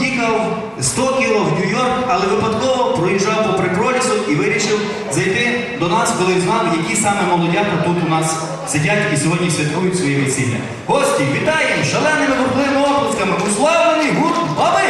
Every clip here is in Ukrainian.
бдікав 100 кіло в Нью-Йорк, але випадково проїжджав попри пролісу і вирішив зайти до нас, коли знав, які саме молодята тут у нас сидять і сьогодні святкують свої весілля. Гості, вітаємо шаленими бурхливими оплесками, уславлений гурт баби!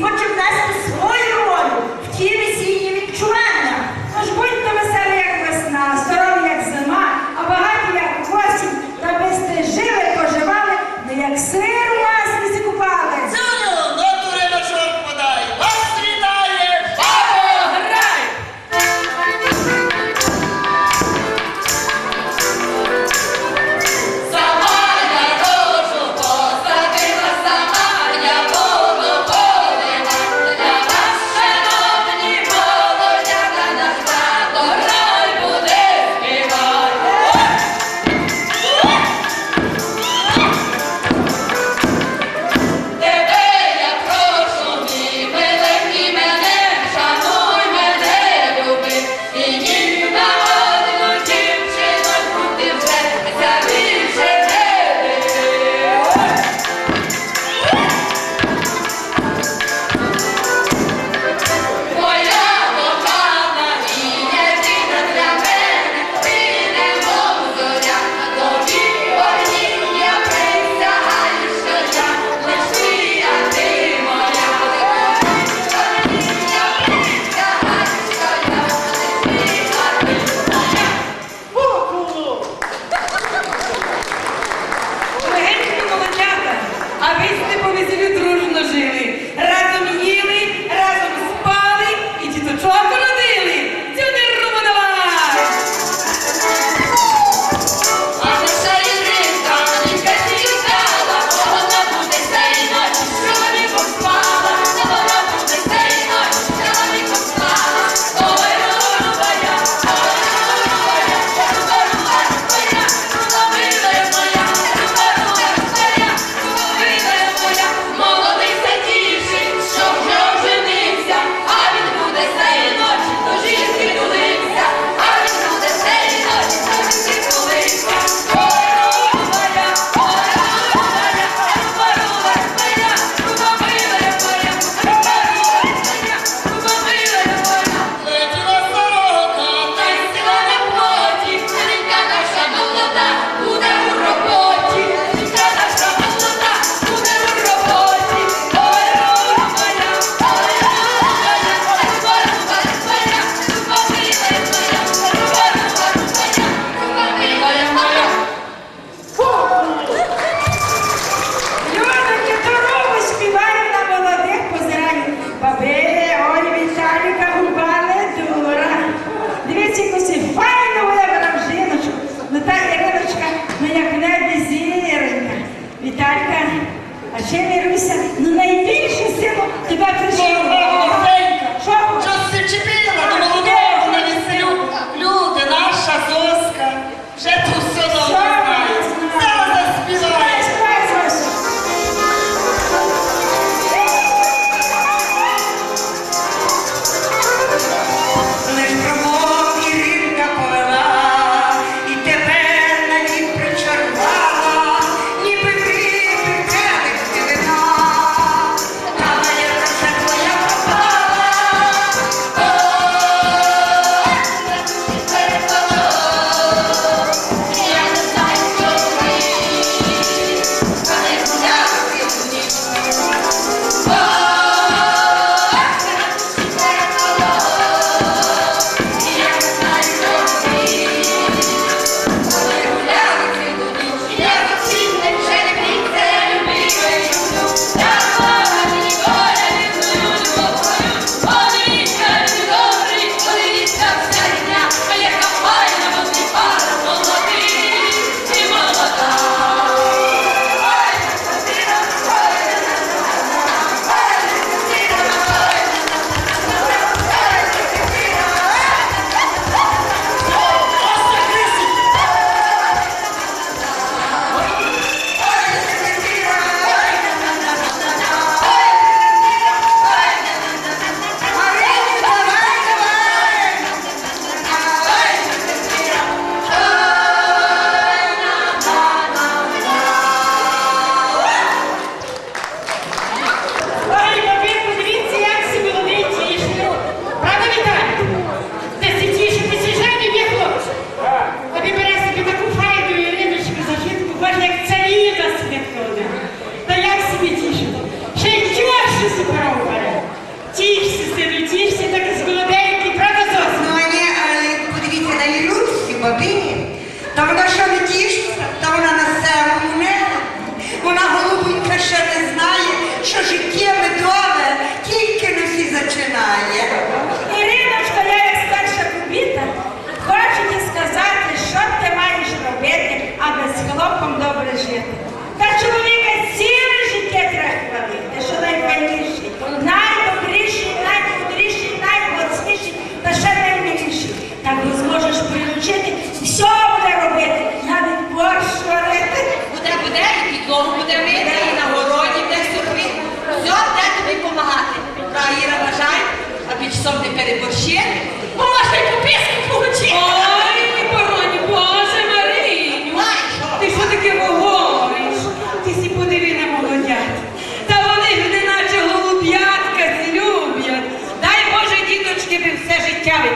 se for tivesse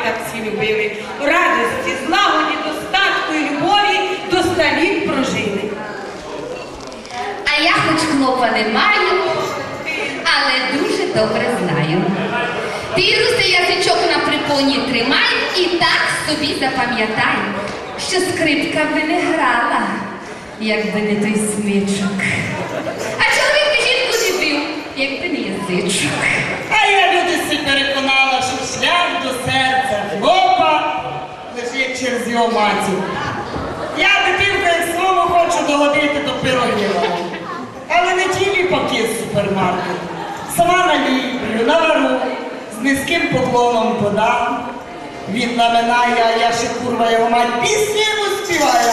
так всі любили. В радості, злагоді, достатку і любові до ста літ прожили. А я хоч хлопа не маю, але дуже добре знаю. Ти, Русе, язичок на припоні тримай і так собі запам'ятай, що скрипка би не грала, якби не той смичок. А чоловік би жінку не бив, якби не язичок. А я люди всі переконала, шлях до серця хлопа лежить через його матір. Я дитинка як своєму хочу догодити до пирогів. Але не ті ліпаки з супермаркету. Сама наліплю, навару, з низьким поклоном подам. Він наминає, а я ще курва його мать пісні йому співаю,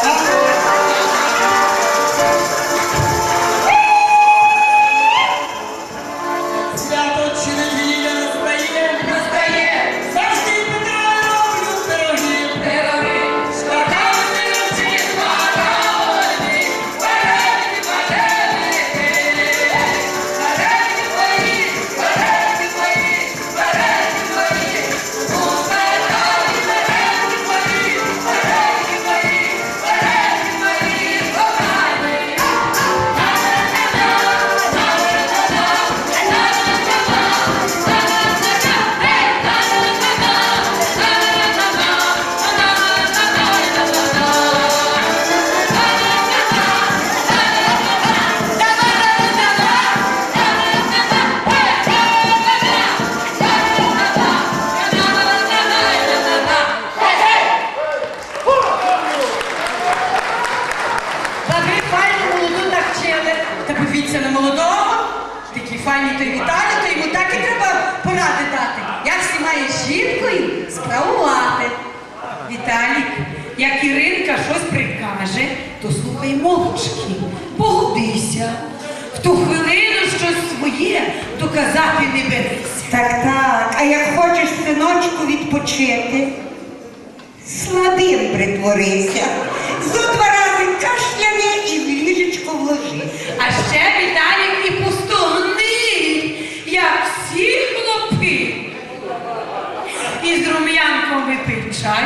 І з рум'янком випий чай,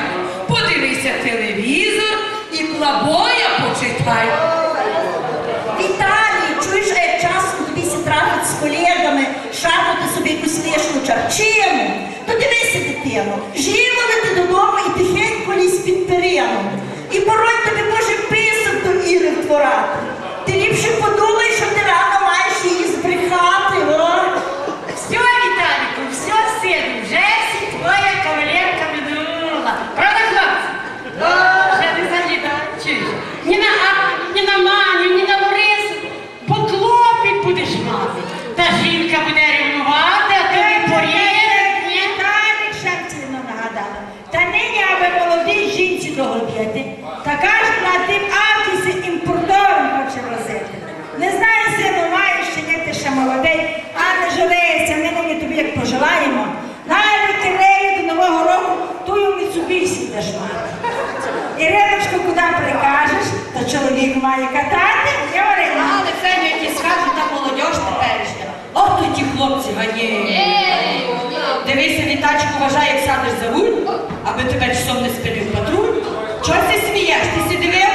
подивися телевізор і плабоя почитай. Віталій, чуєш, як часом тобі сі з колегами, шарпати собі якусь лишню чарчину, то дивися, дитино, живали ти додому і тихенько лізь під перином. І порой тобі може писок до Іри втворати. Ти ліпше подумай, Вважай, як сядеш за руль, аби тебе часом не спинив патруль. Чого ти смієш? Ти сі дивив?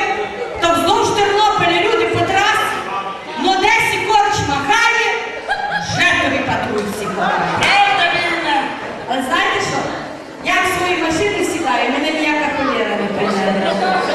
Там вздовж Тернополя люди по трасі, В десь і корч махає, вже тобі патруль всі махає. Але знаєте що? Я в свої машини сідаю, мене ніяка холєра не прийде.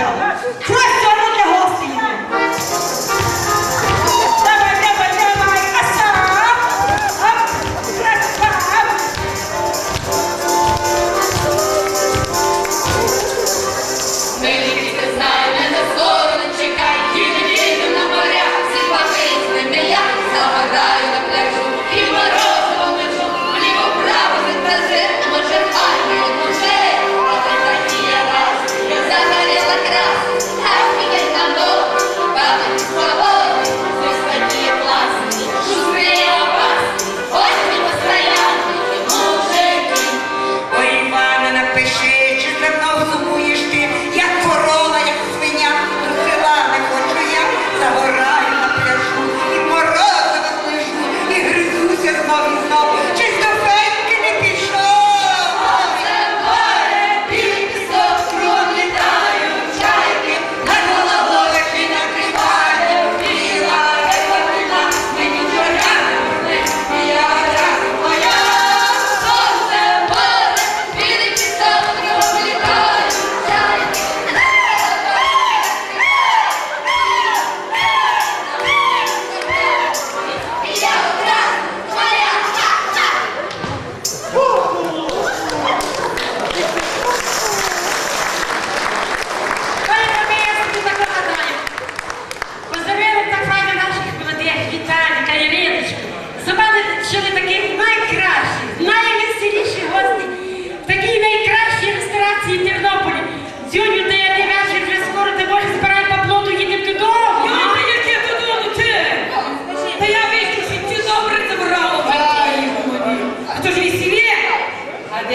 each.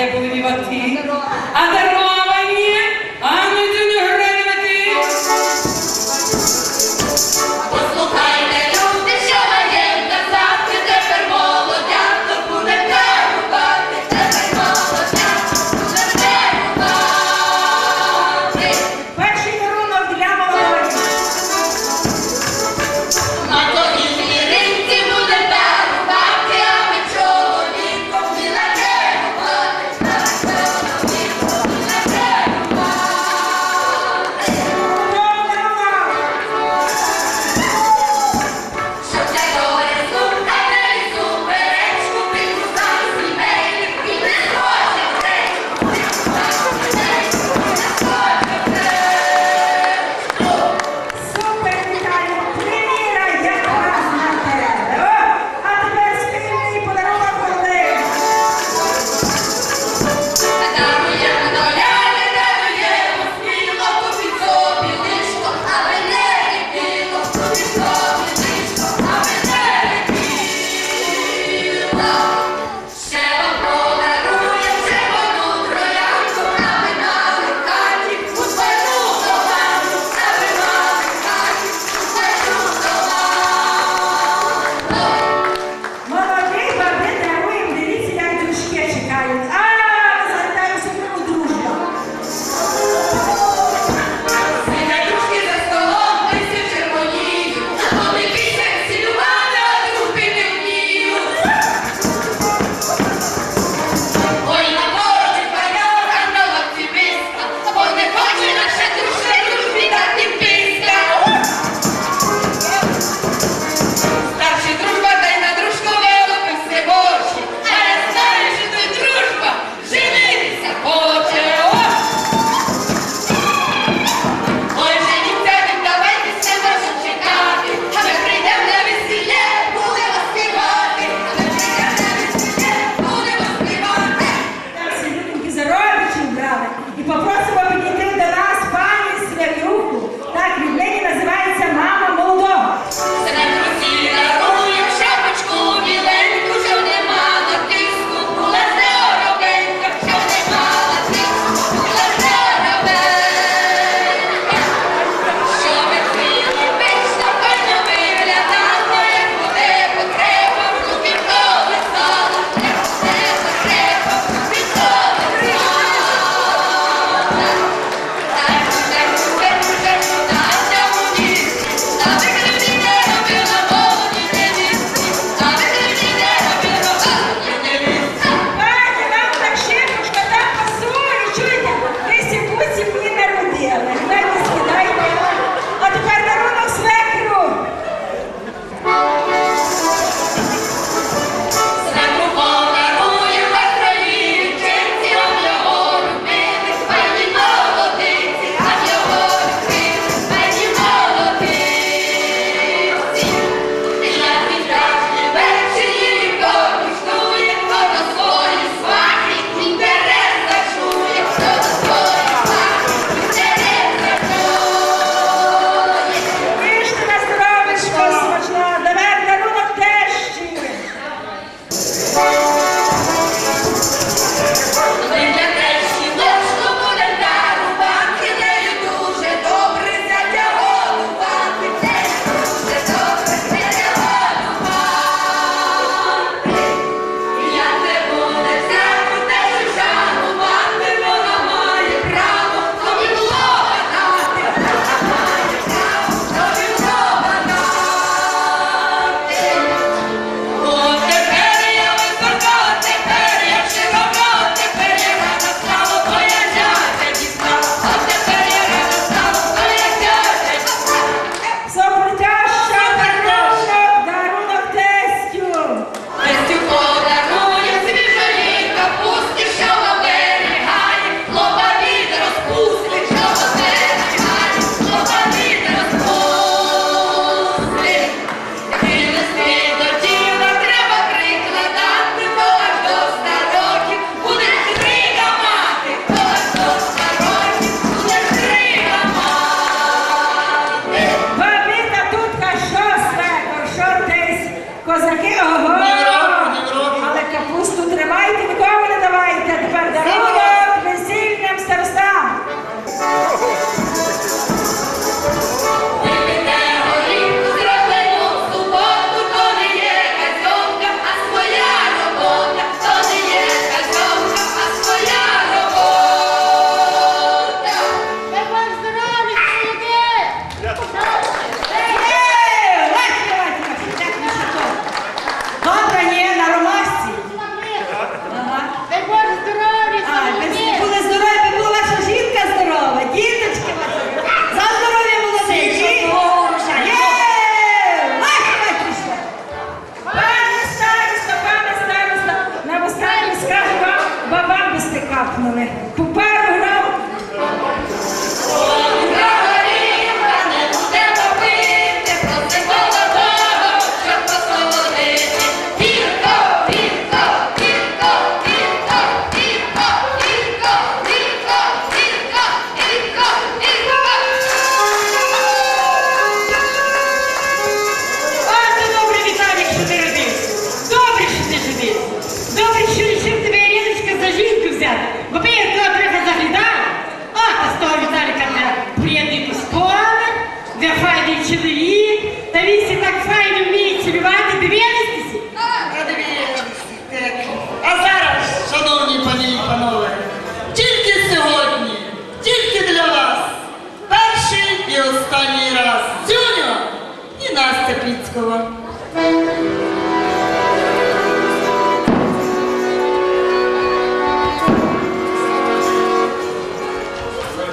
lei come vi va a te?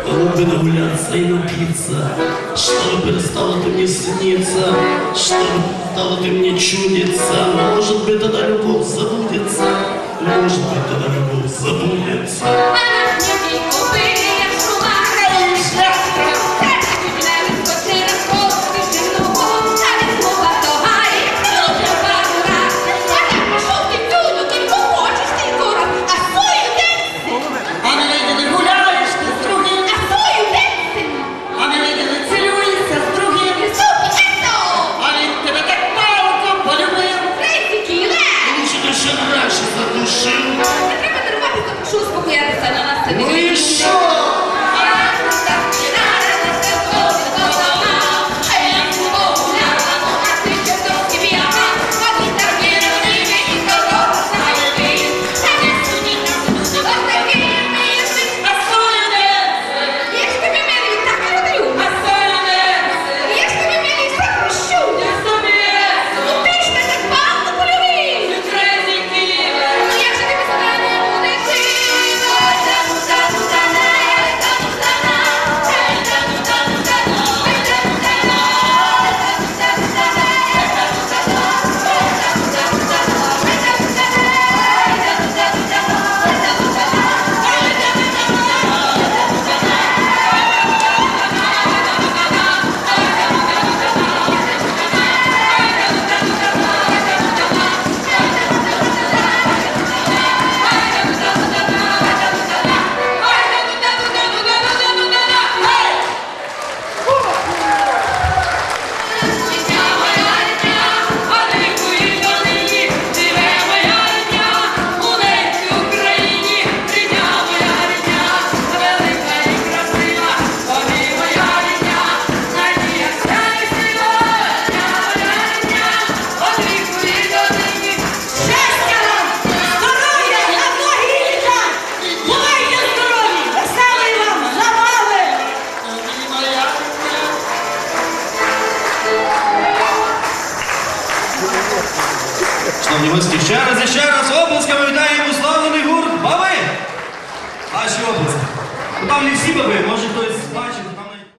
Чтобы нагуляться и напиться, Чтобы стало ты мне сниться, Чтобы стало ты мне чудиться, Может быть, тогда любовь забудется, Может быть, тогда любовь забудется.